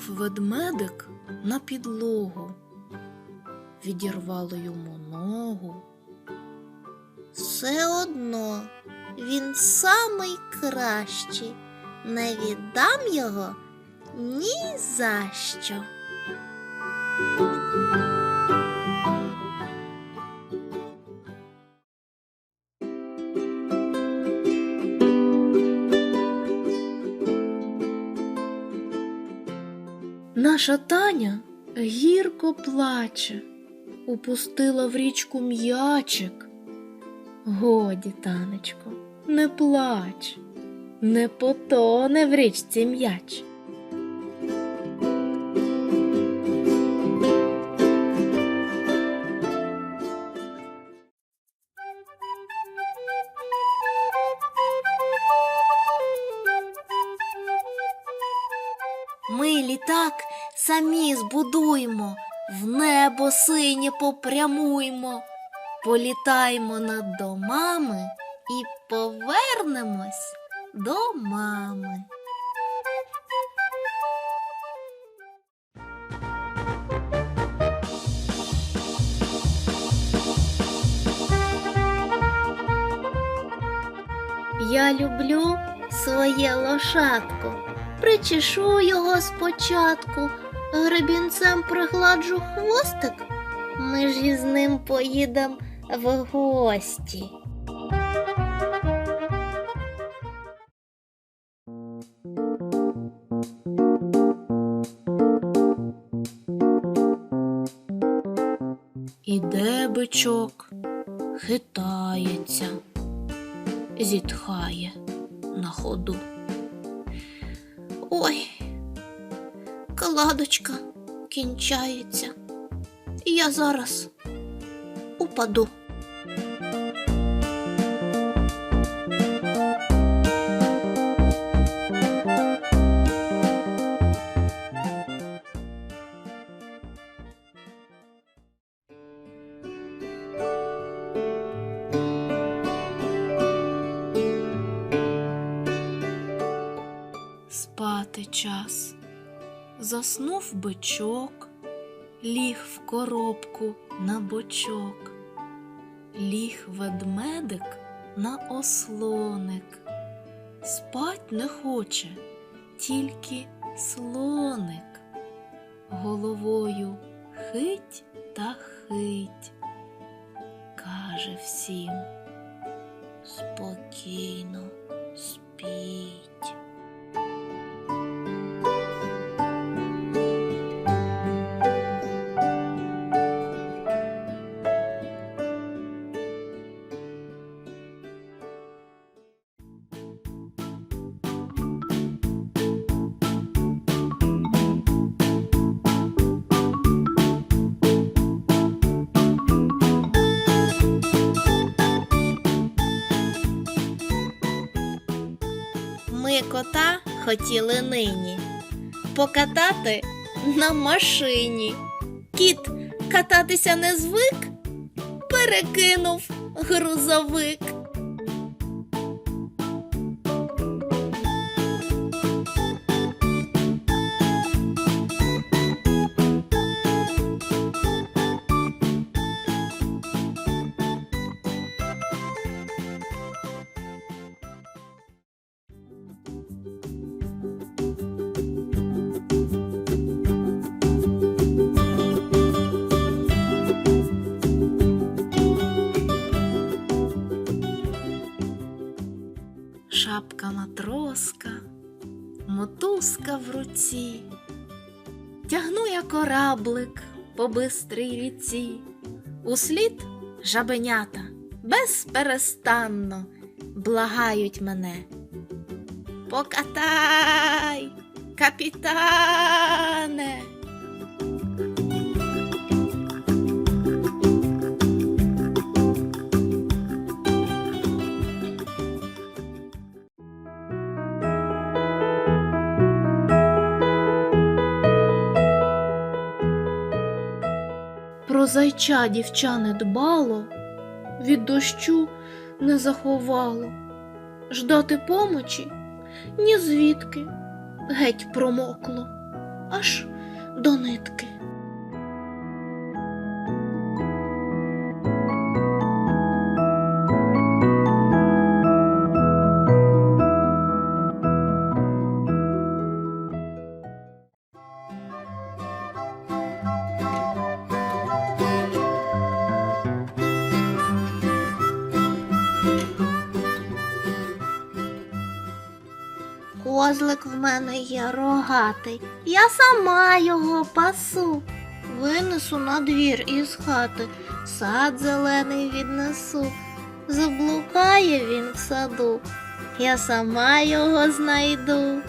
Впав ведмедик на підлогу, відірвало йому ногу. Все одно він самий кращий. Не віддам його ні за що. Наша Таня гірко плаче, упустила в річку м'ячик. Годі, танечко, не плач, не потоне в річці м'яч. Ми літак самі збудуємо, в небо синє попрямуємо, політаємо над домами і повернемось до мами. Я люблю своє лошадку. Причешу його спочатку, гребінцем пригладжу хвостик. Ми ж із ним поїдем в гості. Іде бичок, хитається, зітхає на ходу. Ой, кладочка кінчається. Я зараз упаду. Спати час. Заснув бичок, ліг в коробку на бочок, ліг ведмедик на ослоник. Спать не хоче, тільки слоник. Головою хить та хить, каже всім Спокійно спіть. Кота хотіли нині покатати на машині. Кіт кататися не звик, перекинув грузовик. Шапка матроска, мотузка в руці. Тягну я кораблик по бистрій ріці, услід жабенята безперестанно благають мене. Покатай, капітане. Про зайча дівча не дбало, від дощу не заховало, ждати помочі ні звідки геть промокло. аж до нитки. Козлик в мене є рогатий, я сама його пасу. Винесу на двір із хати, сад зелений віднесу. Заблукає він в саду, я сама його знайду.